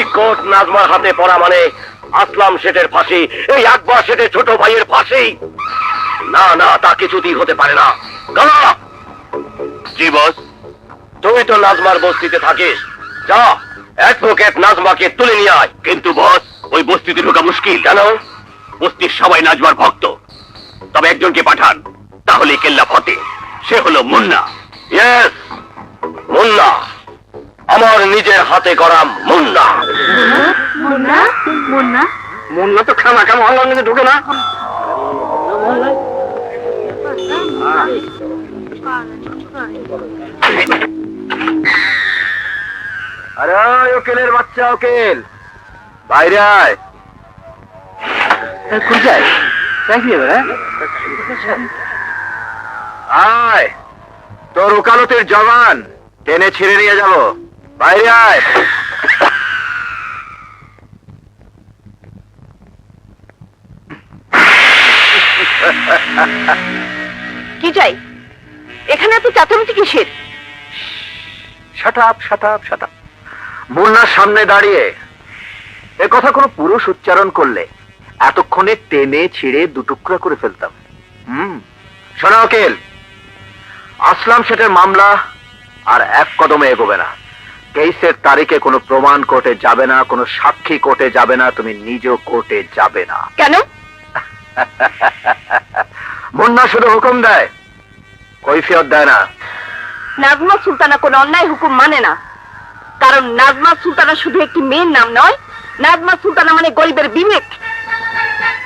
এই কোট নাজমার হাতে পড়া মানে আসলাম শেঠের ফাঁসি, এই আকবর শেঠের ছোট ভাইয়ের ফাঁসি। না না, তা কিছুতেই হতে পারে না। জি বস তুই তো নাজমার বস্তিতে থাকিস। যা অ্যাডভোকেট নাজমাকে তুলে নিয়ে আয়। কিন্তু বস, ওই বস্তিতে ঢোকা মুশকিল কেন বস্তির সবাই নাজমার ভক্ত। তবে একজনকে পাঠান, তাহলে কেল্লা ফতে। সে হলো মুন্না। ইয়েস মুন্না। আমার নিজের হাতে করা মুন্না। মুন্না? মুন্না? মুন্না তো খামা খামা হল্লার ঢুকে না। আরে ওই উকিলের বাচ্চা উকিল। বাইরে আয়। কোথায়? আয়। তোর উকালতের জবান টেনে ছিঁড়ে নিয়ে যাব। বাইরে আয়। কি চাই? এখানে এত চাচামেচি কিসের? শাট আপ শাট আপ মুন্নার সামনে দাঁড়িয়ে। এ কথা কোনো পুরুষ উচ্চারণ করলে এতক্ষণে টেনে ছিঁড়ে দুটুকরা করে ফেলতাম। হুম শোনা ওকেল আসলাম সেটার মামলা আর এক কদমে এগোবে না। কেসের তারিখে কোনো প্রমাণ কোর্টে যাবে না কোনো সাক্ষী কোর্টে যাবে না তুমি নিজ কোর্টে যাবে না। কেন? মুন্না শুধু হুকুম দেয় কৈফিয়ত দেয় না। নাজমা সুলতানা কোনো অন্যায় হুকুম মানে না। কারণ নাজমা সুলতানা শুধু একটি মেয়ের নাম নয় নাজমা সুলতানা মানে গরিবের বিবেক।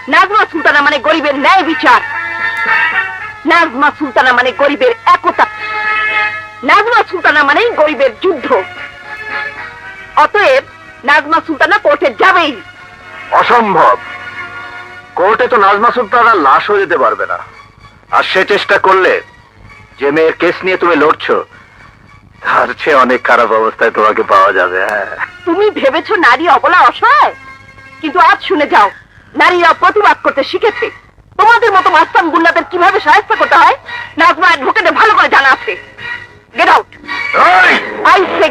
নাজমা সুলতানা মানে গরিবের ন্যায় বিচার। নাজমা সুলতানা মানে গরিবের একতা। নাজমা সুলতানা মানেই গরিবের যুদ্ধ। অতএব নাজমা সুলতানা কোর্টে যাবেই। অসম্ভব। কোর্টে তো নাজমা সুলতানা লাশ হয়ে যেতে পারবে না। আর সে চেষ্টা করলে যে মেয়ের কেস নিয়ে তুমি লড়ছো তার চেয়ে অনেক খারাপ অবস্থায় তোমাকে পাওয়া যাবে হ্যাঁ। তুমি ভেবেছো নারী অবলা অসহায়? কিন্তু আজ শুনে যাও নারীরা প্রতিবাদ করতে শিখেছে। তোমাদের মতো মাস্তান গুন্ডাদের কীভাবে সাহায্য করতে হয়? নাজমা অ্যাডভোকেটে ভালো করে জানা আছে। Get out! I say